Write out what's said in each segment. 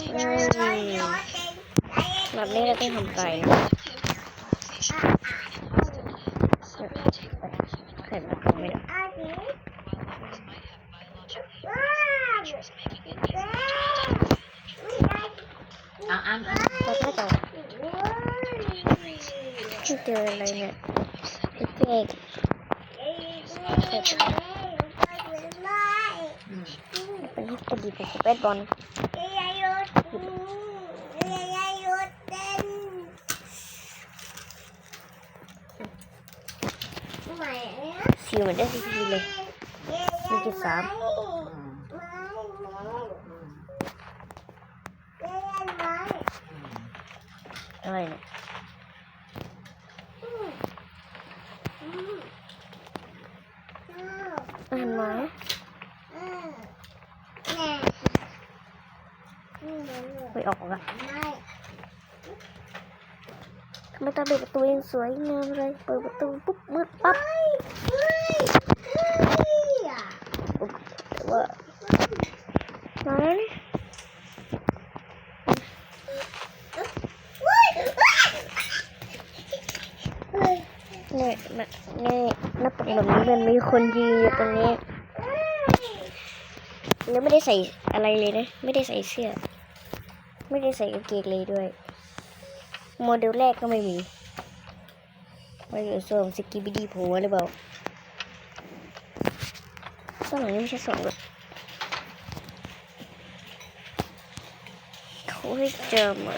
แบบนี้เราต้องทำไก่นะไข่มันตรงไม่ได้เอาอันอันเราก็จะเจออะไรเนี่ยเด็กอืมๆเป็นที่กระดิ่งเป็นสเปซบอล ซิวเหมือนได้ทีทีเลยมีจุดสามอืมอืมอะไรเนี่ยอ่านมาไปออกอะทำไมตอนเปิดประตูยังสวยงามเลย เปิดประตูปุ๊บมืดปั๊บอุ๊บแต่ ว่ามาแล้นี่เนี่มานี่หน้าปกแบบนี้มันมีคนยืนอยู่ตรงนี้แล้วไม่ได้ใส่อะไรเลยนะ ไม่ได้ใส่เสื้อ ไม่ได้ใส่กางเกงเลยด้วย โมเดลแรกก็ไม่มีว่าอยู่ส่วนสกิบิดีโผล่หรือเปล่า ต้นหลังนี้ไม่ใช่สองหรอกเขาให้เจอมา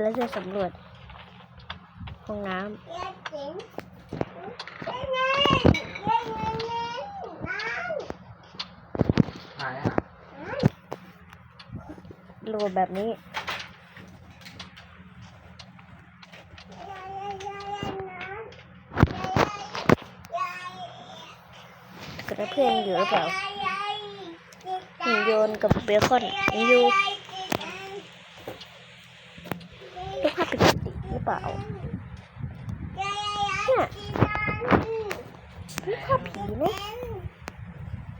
แล้วจะสำรวจห้องน้ำ มาแล้วำรูแบบนี้กับเพื่อนอยู่หรือเปล่าหินโยนกับเบคอนอยู่รูปภาพปกติหรือเปล่าเนี่ยรูปภาพผีนะ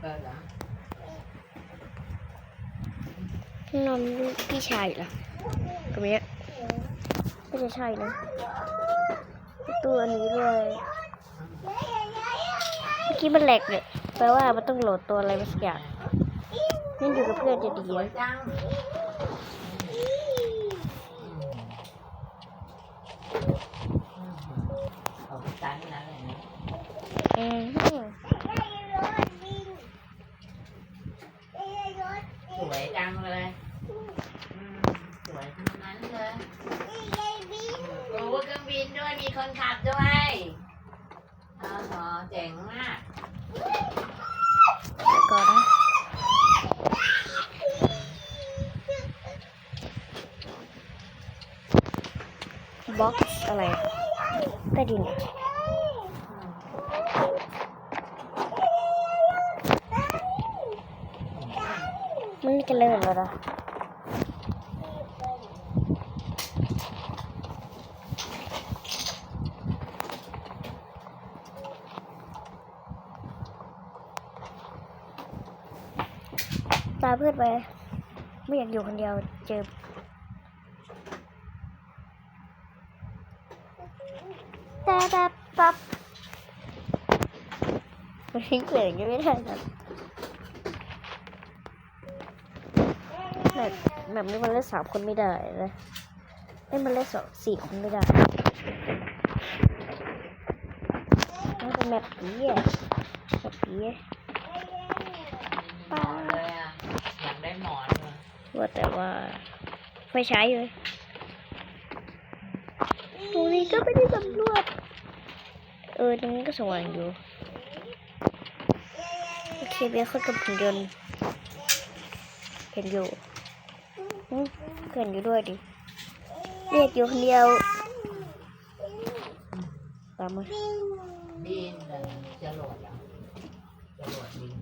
เออเหรอ นอนพี่ชายเหรอตรงเนี้ยไม่จะใช่นะตัวอันนี้ด้วยเมื่อกี้มันแหลกเนี่ยแปลว่ามันต้องโหลดตัวอะไรมาสักอย่างนี่อยู่กับเพื่อนจะดีสวยนะจังเอาไปตั้งนั่นเลยนะอืม สวยจังเลยอืมสวยทั้งนั้นเลยโอ้เครื่องบินด้วยมีคนขับด้วยอ๋อเจ๋งมาก ก่อนนะบ็อกซ์อะไร ใต้ดินะมันจะเริ่มแล้วนะตาเพื่อนไป ไม่อยากอยู่คนเดียวเจอตาตาปับมัน ทิ้งเปลือกยังไม่ได้นะแบบแบบนี้มันเล่นสามคนไม่ได้นะเอ้ยมันเล่นสองสี่คนไม่ได้มันเป็นแบบผีอะแบบผีอะหมอนเลยอะอยากได้หมอนเลยว่าแต่ว่าไฟฉายอยู่เลยตรงนี้ก็ไม่ได้สำรวจเออตรงนี้ก็สว่างอยู่ เบียร์ขึ้นกับหุ่นยนต์เห็นอยู่เห็นอยู่ด้วยดิ เรียกอยู่คนเดียวตามมาบินจะหลอดแล้วจะหลอดดิน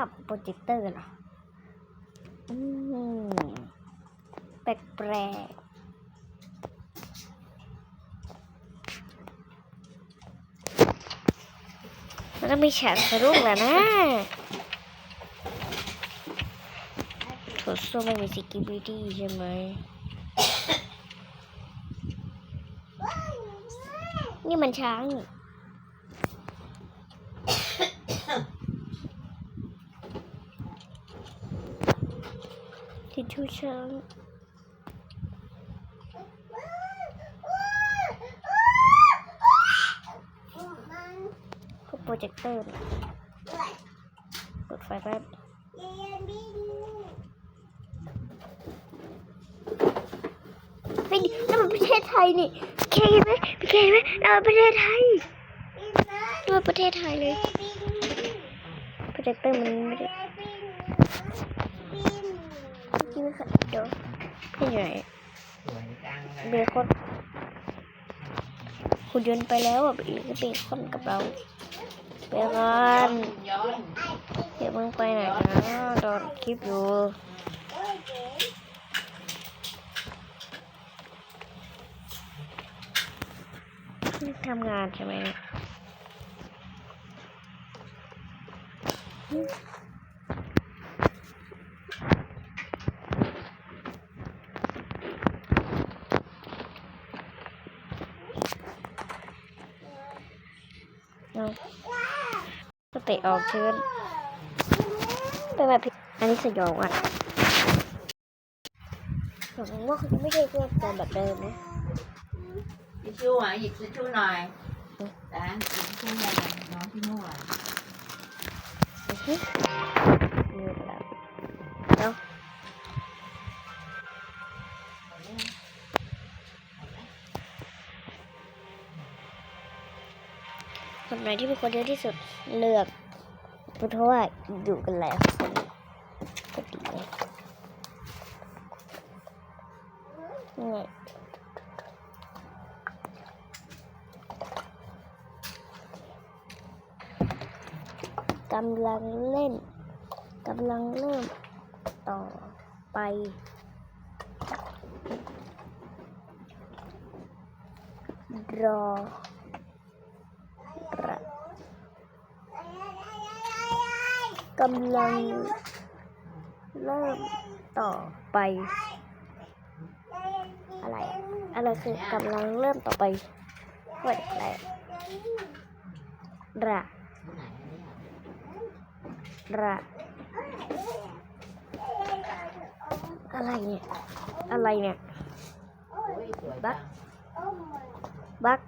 าพโปรเจคเตอร์เหรออืมแปลกแปลกมันต้องมีฉากสะดุ้งแหละนะโถส้มไม่มีสกิบิดี้ใช่ไหมนี่มันช้างนี่ ทิชชู่ช้างก็โปรเจคเตอร์กดไฟแป๊บเฮ้ยนั่นมันประเทศไทยนี่เคยไหมเคยไหมนั่นมันประเทศไทยนั่นมันประเทศไทยเลยโปรเจคเตอร์มันไม่ได้ จริงๆค่ะเดี๋ยวพี่อยู่ไหนสวยจังเลยเบคอนคุณยนต์ไปแล้วอะอีกเบคอนกับเราเบคอนย้อนเดี๋ยวมึงไปไหนนะตอนคลิปอยู่ทำงานใช่ไหมเนี่ยเอาก็ เตะออกเชิญเป็นแบบอันนี้สยองอะหวังว่าเขาจะไม่ใช่เพื่อนกันแบบเดิมนะทิชชู่อะหยิบทิชชู่หน่อยแต่หยิบทิชชู่หน่อยน้องที่นู่นอะอือฮึมีแล้วแล้วคนไหนที่เป็นคนเยอะที่สุดเลือก เพราะว่าอยู่กันหลายคนก็ดีเลยนี่กำลังเล่นกำลังเริ่มต่อไปรอระ กำลังเริ่มต่อไป อะไรอะอะไรคือกำลังเริ่มต่อไปเว้ยอะไรอะระระอะไรเนี่ย อะไรเนี่ยโอ้ยสวยจังบัก